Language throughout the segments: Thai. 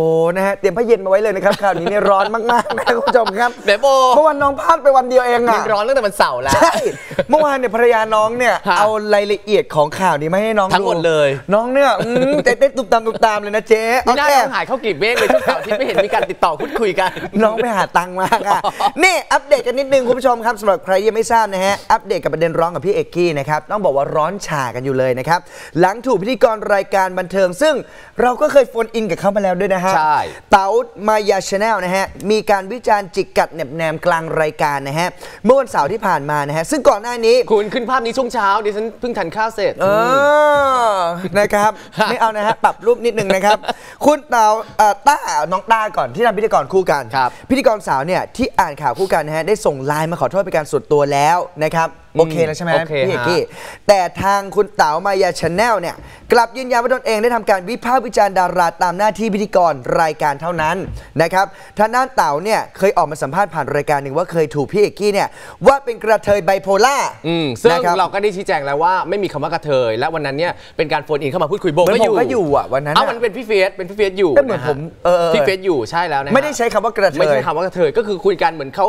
โอ้ นะฮะ เตรียมผ้าเย็นมาไว้เลยนะครับข่าวนี้เนี่ยร้อนมากๆนะคุณผู้ชมครับแหมโบเมื่อวานน้องพลาดไปวันเดียวเองมัอะนร้อนตั้งแต่วันเสาร์แล้ว ใช่ เมื่อวานเนี่ยภรรยาน้องเนี่ยฮะเอารายละเอียดของข่าวนี้มาให้น้องทั้งหมดเลย น้องเนี่ยอืมเต้นตุบตามตุบตามเลยนะเจ๊นี่น่าเอาแค่จะหายเข้ากีบเมฆเลยทุกเสาร์ที่ไม่เห็นมีการติดต่อพูดคุยกัน น้องไปหาตังค์มาค่ะนี่อัปเดตกันนิดนึงคุณผู้ชมครับสำหรับใครยังไม่ทราบนะฮะ อัปเดตกับประเด็นร้องกับพี่เอกกี้นะครับ ต้องบอกว่าร้อนฉากันอยู่เลยนะครับ หลังถูกพิธีกรรายการบันเทิง ซึ่งเราก็เคยโฟนอินกับเขามาแล้วด้วยนะฮะใช่เต๋ามายาชาแนลนะฮะมีการวิจารณ์จิกกัดแหนบแนมกลางรายการนะฮะเมื่อวันเสาร์ที่ผ่านมานะฮะซึ่งก่อนหน้านี้คุณขึ้นภาพนี้ช่วงเช้าดิฉันเพิ่งทานข้าวเสร็จเออนะครับไม่เอานะฮะปรับรูปนิดนึงนะครับ คุณเตาเอ่อต้าน้องต้าก่อนที่ทำพิธีกรคู่กันครับพิธีกรสาวเนี่ยที่อ่านข่าวคู่กันนะฮะได้ส่งไลน์มาขอโทษเป็นการส่วนตัวแล้วนะครับ โอเคแล้วใช่ไหมโอเคพี่เอกฮะกี้แต่ทางคุณเต๋ามายาชาแนลเนี่ยกลับยืนยันว่าตนเองได้ทำการวิพากษ์วิจารณ์ดาราตามหน้าที่พิธีกรรายการเท่านั้นนะครับทางด้านเต๋าเนี่ยเคยออกมาสัมภาษณ์ผ่านรายการหนึ่งว่าเคยถูกพี่เอกกี้เนี่ยว่าเป็นกระเทยไบโพล่าอืมซึ่งนะครับเราก็ได้ชี้แจงแล้วว่าไม่มีคำว่ากระเทย และวันนั้นเนี่ยเป็นการโฟนอินเข้ามาพูดคุยโบเหมือนก็อยู่ผมก็อยู่อะวันนั้นเอ้าอะมันเป็นพี่เฟียสเป็นพี่เฟียสอยู่ก็เหมือนะฮะผมเออเออพี่เฟียสอยู่ใช่แล้วนะฮะไม่ได้ใช้คำว่ากระเทไม่ยใช่คำว่ากระเทยก็คือคุยกันเหมือนเขา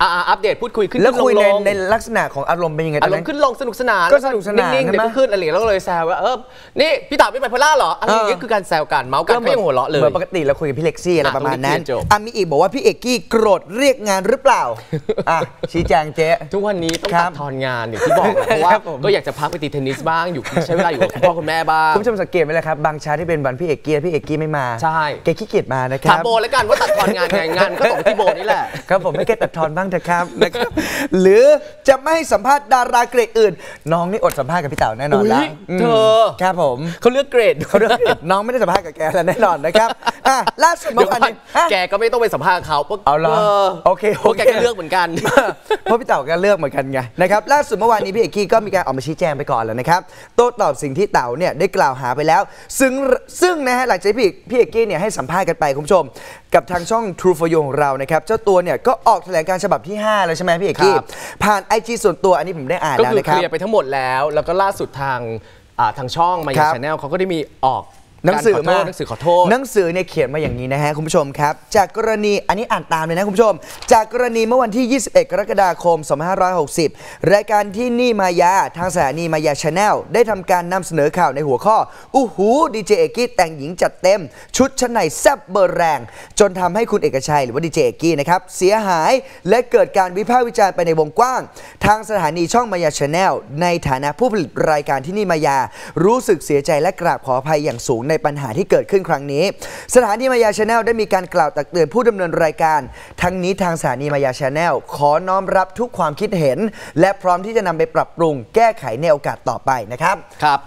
อ่าอัปเดตพูดคุยขึ้นแล้วคุยลในงลงในลักษณะของอารมณ์เป็นยังไงตอาอนรมนั้น ณ์ขึ้นลงสนุกสนานก็สนุกสนานนิ่งๆใช่เดี๋ไหมยวก็ขึ้นอะไรอย่างเงี้ยแล้วก็เลยแซวว่าเออนี่พี่เต๋าเป็นไบโพล่าเหรออะไรอย่างเงี้ยเออคือการแซวกันเมาส์กันก็ยังหัวเราะเลยเหมือนปกติเราคุยกับพี่เล็กซี่อะไรอะประมาณนั้นตรงนี้เคลียร์จบ อะมีอีกบอกว่าพี่เอกกี้โกรธเรียกงานหรือเปล่าอะชี้แจงเจ๊ ทุกวันนี้ต้องครัตับดทอนงานอย่างที่บอกนะเพราะว่าครับผม ก็อยากจะพักไปตีเทนนิสบ้างอยู่ใช้เวลาอยู่กับคุณพ่อคุณแม่บ้าง คุณผู้ชมสังเกตไหมล่ะครับ บางเช้าที่เป็นวันพี่เอกกี้พี่เอกกี้ไม่มาใช่ แกขี้เกียจมานะคถารัมบโบแล้วกันว่าตัดทอนงานไงงานก็ตกไปที่โบนี่แหละ ครับผมให้แกตัดทอนบ้างเถอะครับนะครับ หรือจะไม่ให้สัมภาษณ์ดาราเกรดอื่น น้องนี่อดสัมภาษณ์กับพี่เต๋าแน่นอนแล้วอุ๊ยอืมเธอครับผมเขาเลือกเกรดเขาเรื่องน้องไม่ได้สัมภาษณ์กับแกแล้วแน่นอนนะครับ อะล่าสุดเดี๋เมื่ยวอวานก่อนนี้อะแกก็ไม่ต้องไปสัมภาษณ์เขาพวกเอาเหรอโอเคพวกแกโอเคก็เลือกเหมือนกัน เพราะพี่เต๋าก็เลือกเหมือนกันไงนะครับล่าสุดเมื่อวานนี้พี่เอกกี้ก็มีการออกมาชี้แจงไปก่อนแล้วนะครับโต้ตอบสิ่งที่เต๋าเนี่ยได้กล่าวหาไปแล้ว ซึ่งซึ่งนะฮะหลังจากที่พี่พี่เอกกี้เนี่ยให้สัมภาษณ์กันไปคุณผู้ชม กับทางช่อง True for You ของเรานะครับเจ้าตัวเนี่ยก็ออกแถลงการฉบับที่ 5 แล้วใช่ไหมพี่เอกกี้ครับ ผ่าน IG ส่วนตัวอันนี้ผมได้อ่านก็แล้วคือนะคเครับ ลียร์ไปทั้งหมดแล้ว แล้วก็ล่าสุดทางอ่าทางช่องมาครัยาบชาแนลเขาก็ได้มีออก หนังสือการขมาโทษหนังสือขอโทษหนังสือเนี่ยเขียนมาอย่างนี้นะฮะคุณผู้ชมครับ จากกรณีอันนี้อ่านตามเลยนะคุณผู้ชม จากกรณีเมื่อวันที่ 21 กรกฎาคม 2560 รายการที่นี่มายาทางสถานีมายาชาแนลได้ทำการนำเสนอข่าวในหัวข้ออู้หูดีเจเอกกี้แต่งหญิงจัดเต็ม ชุดชั้นในแซบเบอร์แรง จนทำให้คุณเอกชัยหรือว่าดีเจเอกกี้นะครับเสียหายและเกิดการวิพากษ์วิจารณ์ไปในวงกว้าง ทางสถานีช่องมายาชาแนลในฐานะผู้ผลิตรายการที่นี่มายา รู้สึกเสียใจและกราบขออภัยอย่างสูงในปัญหาที่เกิดขึ้นครั้งนี้ สถานีมายาชาแนลได้มีการกล่าวตักเตือนผู้ดำเนินรายการ ทั้งนี้ทางสถานีมายาชาแนลขอน้อมรับทุกความคิดเห็น และพร้อมที่จะนำไปปรับปรุงแก้ไขในโอกาสต่อไปนะครับครับ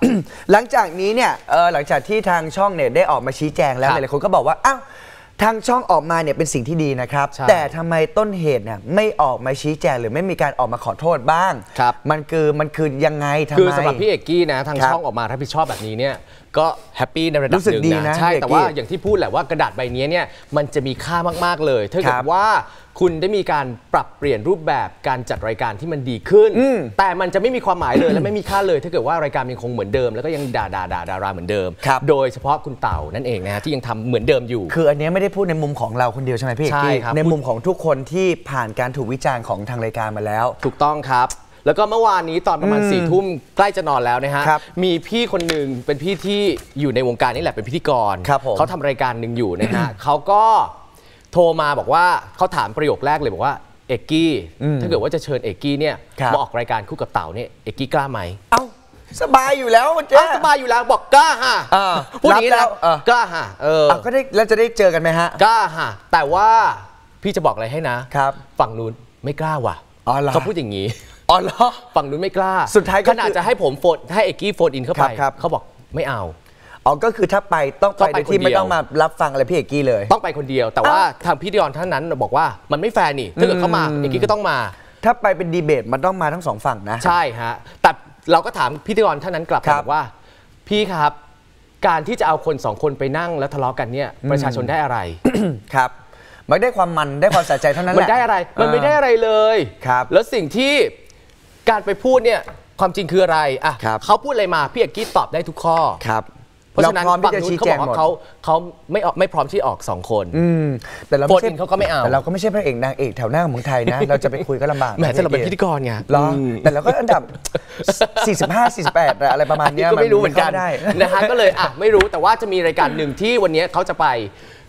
หลังจากนี้เนี่ยเอ่อหลังจากที่ทางช่องเนี่ยได้ออกมาชี้แจงแล้วครับหลายๆคนก็บอกว่าอ้าวทางช่องออกมาเนี่ยเป็นสิ่งที่ดีนะครับใช่แต่ทำไมต้นเหตุเนี่ยไม่ออกมาชี้แจงหรือไม่มีการออกมาขอโทษบ้างครับมันคือมันคือยังไงทำไมคือสำหรับพี่เอกกี้นะทางครับช่องออกมารับผิดชอบแบบนี้เนี่ย ก็แฮปปี้ในระดับรู้สึกหนึ่งดีนะนะใช่พี่เอกแต่ว่ากี้อย่างที่พูดแหละว่ากระดาษใบนี้เนี่ยมันจะมีค่ามากๆเลยถ้าคเกิรัดบว่าคุณได้มีการปรับเปลี่ยนรูปแบบการจัดรายการที่มันดีขึ้นอืมแต่มันจะไม่มีความหมายเลยและไม่มีค่าเลย ถ้าเกิดว่ารายการยังคงเหมือนเดิม แล้วก็ยังด่าด่าด่าดาราเหมือนเดิมครับโดยเฉพาะคุณเต่านั่นเองนะฮะที่ยังทำเหมือนเดิมอยู่ คืออันเนี้ยไม่ได้พูดในมุมของเราคนเดียวใช่ไหมพี่เอกใช่กี้ครับในมุมของทุกคนที่ผ่านการถูกวิจารณ์ของทางรายการมาแล้ว ถูกต้องครับ แล้วก็เมื่อวานนี้ตอนประมาณอืมสี่ทุ่มใกล้จะนอนแล้วนะฮะครับมีพี่คนหนึ่งเป็นพี่ที่อยู่ในวงการนี่แหละเป็นพิธีกรครับผมเขาทำรายการหนึ่งอยู่นะฮะเขาก็โทรมาบอกว่าเขาถามประโยคแรกเลยบอกว่าเอกกี้อืมถ้าเกิดว่าจะเชิญเอกกี้เนี่ยครับมาออกรายการคู่กับเต่าเนี่ยเอกกี้กล้าไหมเอ้าสบายอยู่แล้วเจ๊อ้าวสบายอยู่แล้วบอกกล้าฮะอ่าพูดอย่างนี้รับแล้นะวเออกล้าฮะเอออะก็ได้แล้วจะได้เจอกันไหมฮะกล้าฮะแต่ว่าพี่จะบอกอะไรให้นะครับ ฝั่งนู้นไม่กล้าว่ะอ๋อเหรอเขาพูดอย่างนี้ อ๋อเหรอ ฝั่งนู้นไม่กล้าสุดท้ายก็ขนาดคือจะให้ผมโฟนให้เอกกี้โฟนอินเข้าไปครับครับ เขาบอกไม่เอา อ๋อก็คือถ้าไปต้องต้ไปองไปโดยที่คนเดียว ไม่ต้องมารับฟังอะไรพี่เอกกี้เลย ต้องไปคนเดียว แต่ว่าทางพิธีกรท่านนั้นบอกว่ามันไม่แฟร์นี่ถ้าเกิดเขามาอืมเอกกี้ก็ต้องมา ถ้าไปเป็นดีเบตมันต้องมาทั้งสองฝั่งนะ ใช่ฮะ แต่เราก็ถามพิธีกรท่านนั้นกลับครัมาบบอกว่า พี่ครับ การที่จะเอาคนสองคนไปนั่งแล้วทะเลาะกันเนี่ยประชาชนได้อะไร ครับมันได้ความมันได้ความสะใจเท่านั้นแหมันละได้อะไร มันไม่ได้อะไรเลย ครับแล้วสิ่งที่ การไปพูดเนี่ยความจริงคืออะไรอะครับเขาพูดอะไรมาพี่เอกกี้ตอบได้ทุกข้อครับเพราะฉะนั้นเราพร้อมที่ฝั่งจะนู้ชี้นเขาแจบงอกหมดว่าเขาเขาไม่ออกไม่พร้อมที่ออกสองคนอืมแต่เราโฟไม่นใช่อินเขาก็ไม่เอาแต่เราก็ไม่ใช่พระเอกนางเอกแถวหน้าของเมืองไทยนะ เราจะไปคุยก็ลำบากแหมนะแต่เราเป็นพิธีกรไงเหรออมแต่เราก็อันดับ 45 48 อะอะไรประมาณอันนี้เนี้ยก็ไม่รู้เหมือนกันข้าได้นะฮะก็เลยอะไม่รู้แต่ว่าจะมีรายการหนึ่งที่วันนี้เขาจะไป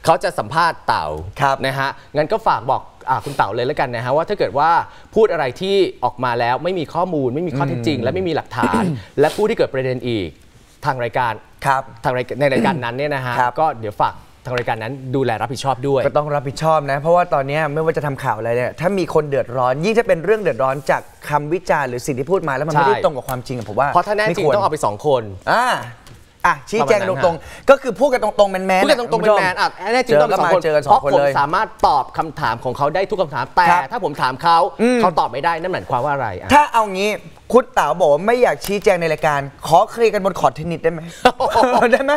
เขาจะสัมภาษณ์เต่าครับนะฮะงั้นก็ฝากบอกอะคุณเต่าเลยแล้วกันนะฮะว่าถ้าเกิดว่าพูดอะไรที่ออกมาแล้วไม่มีข้อมูล ไม่มีข้อเท็จจริง และไม่มีหลักฐาน และผู้ที่เกิดประเด็นอีกทางรายการครับทางรายในรายการนั้นเนี่ยนะฮะครับก็เดี๋ยวฝากทางรายการนั้นดูแลรับผิดชอบด้วย ก็ต้องรับผิดชอบนะ เพราะว่าตอนเนี้ยไม่ว่าจะทำข่าวอะไรเนี่ยถ้ามีคนเดือดร้อน ยิ่งถ้าเป็นเรื่องเดือดร้อนจากคำวิจารณ์หรือสิ่งที่พูดมาแล้วมันไม่ได้ใช่ตรงกับความจริงอะผมว่าเพราะถ้าแน่จริงไม่ควต้องเอาไปสองคนอ่า อะชี้แจงประมาณนั้นตรงๆ ก็คือพูดกันตรงๆแมนๆพูดกันตรงๆคุณผู้ชเป็นแมนอะแน่จริงเจอต้องเป็นสองก็มาคนเจอกันสเพองราะคนผมเลยสามารถตอบคำถามของเขาได้ทุกคำถามแต่ครับถ้าผมถามเขาเขาตอบไม่ได้นั่นหมายความว่าอะไรอะถ้าเอางี้คุณเต๋าบอกว่าไม่อยากชี้แจงในรายการ ขอเคลียร์กันบนคอร์ดเทนนิสได้ไหมได้ไหม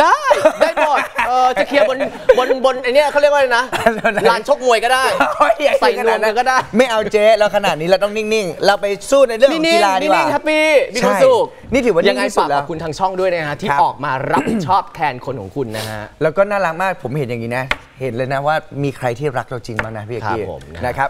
ได้ ได้หมดเออจะเคลียร์บนบนบนไอเนี้ยเขาเรียกว่าอะไรนะลานชกมวยก็ได้โอ้ยอย่าใส่ขนนาวมนั้นก็ได้ ไม่เอาเจ๊เราขนาดนี้เราต้องนิ่งๆ เราไปสู้ในเรื่องของนิ่งกีฬาดีกว่านิ่งแฮปปี้มีความใช่สุขนี่ถือว่านิ่งยังไงที่สุดฝากแล้ขวอบคุณทางช่องด้วยนะฮะที่ครับออกมารับผิดชอบแทนคนของคุณนะฮะ แล้วก็น่ารักมากผมเห็นอย่างนี้นะ เห็นเลยนะว่ามีใครที่รักเราจริงบ้างนะพี่เอกกี้ครับผมนะ นะครับ